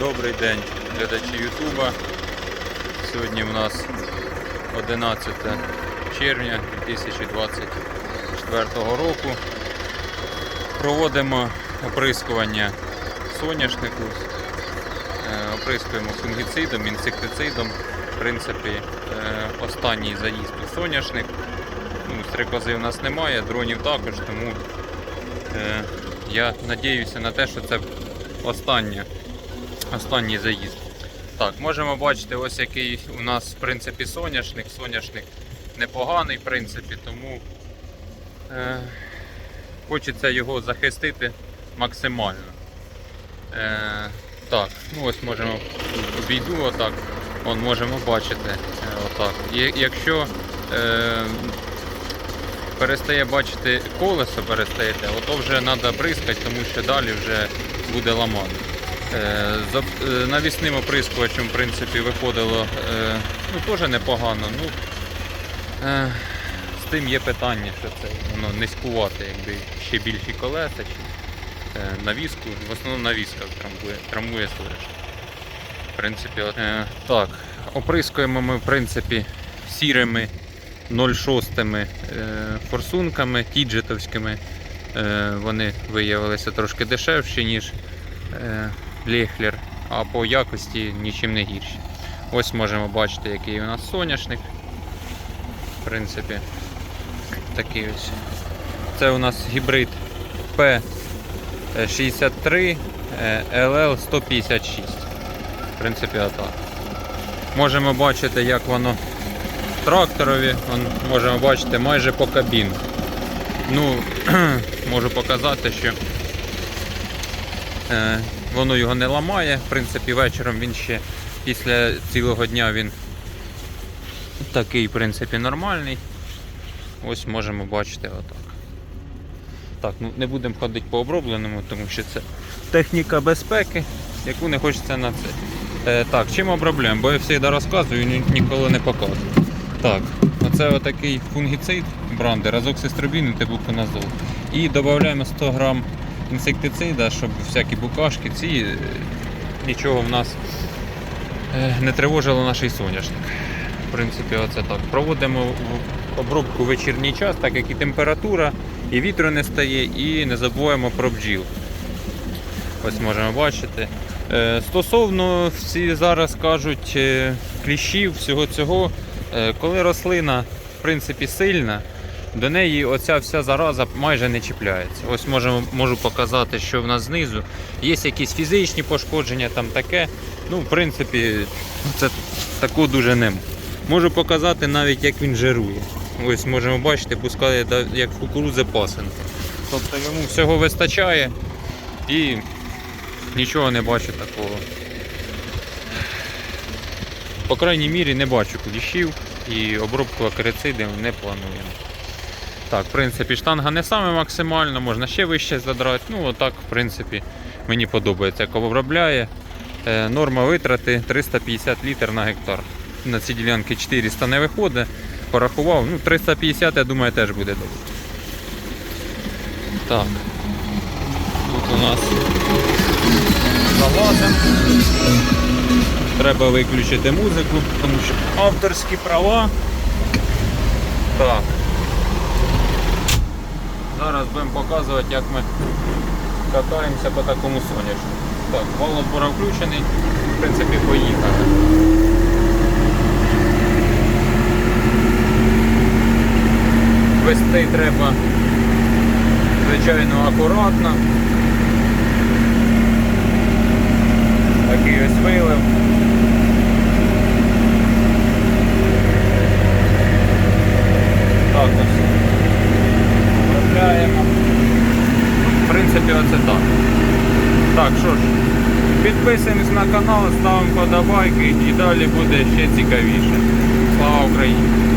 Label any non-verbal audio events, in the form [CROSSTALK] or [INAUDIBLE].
Добрий день, глядачі Ютуба. Сьогодні у нас 11 червня 2024 року. Проводимо оприскування соняшнику. Е, Оприскуємо фунгіцидом, інсектицидом. В принципі, е, останній заїзд у соняшник. Ну, стрекози у нас немає, дронів також, тому е, я надіюся на те, що це останнє, останній заїзд. Так, можемо бачити, ось який у нас в принципі соняшник. Соняшник непоганий, в принципі, тому е, хочеться його захистити максимально. Е, так, ну ось можемо обійду отак. Вон можемо бачити. Е, отак. Якщо е, перестає бачити колесо, перестаєте, ото вже треба бризкати, тому що далі вже буде ламати. Е, е, навісним оприскувачем, в принципі, виходило е, ну, теж непогано. Ну, з тим є питання, що це воно низькувати, якби ще більші колеса, чи навіску. В основному навіска трамбує, соняшник. В принципі, от, так, оприскуємо ми в принципі сірими 0,6 е, форсунками тіджетовськими. Вони виявилися трошки дешевші, ніж Лехлер, а по якості нічим не гірші. Ось можемо бачити, який у нас соняшник. В принципі, такий ось. Це у нас гібрид P63 LL 156. В принципі, отак. Можемо бачити, як воно тракторові, можемо бачити майже по кабіну. Ну, [CLEARS THROAT] можу показати, що е, воно його не ламає. В принципі, вечором він ще після цілого дня він такий, в принципі, нормальний. Ось можемо бачити отак. Так, ну не будемо ходити по обробленому, тому що це техніка безпеки, яку не хочеться на це. Е, так, чим обробляємо? Бо я завжди розказую, ні- ніколи не показую. Так, оце отакий фунгіцид бранди, разок сестробін і тибуконазол. І додаємо 100 грам інсектицида, щоб всякі букашки, ці е, нічого в нас е, не тривожило наш соняшник. В принципі, оце так. Проводимо обробку в вечірній час, так як і температура, і вітру не стає, і не забуваємо про бджіл. Ось можемо бачити. Е, Стосовно всі зараз кажуть кліщів, всього цього, коли рослина в принципі сильна, до неї оця вся зараза майже не чіпляється. Ось можемо, можу показати, що в нас знизу є якісь фізичні пошкодження, там таке. Ну, в принципі, це такого дуже нема. Можу показати навіть як він жирує. Ось можемо бачити, пускає як кукурудзи пасинки. Тобто йому всього вистачає і нічого не бачу такого. По крайній мірі не бачу кліщів і обробку акарицидів не плануємо. Так, в принципі, штанга не саме максимальна, можна ще вище задрати. Ну, отак, в принципі, мені подобається, як обробляє. Е, Норма витрати 350 літр на гектар. На ці ділянки 400 не виходить. Порахував, ну 350, я думаю, теж буде добре. Так. Тут у нас залазимо. Треба виключити музику, тому що авторські права. Так. Зараз будемо показувати, як ми катаємося по такому сонячку. Так, вал отбора включений, в принципі, поїхали. Вести треба, звичайно, акуратно. Такий ось вилив. Так ось. Вправляємо. В принципі, оце так. Так, що ж, підписуємось на канал, ставимо подобайки і далі буде ще цікавіше. Слава Україні!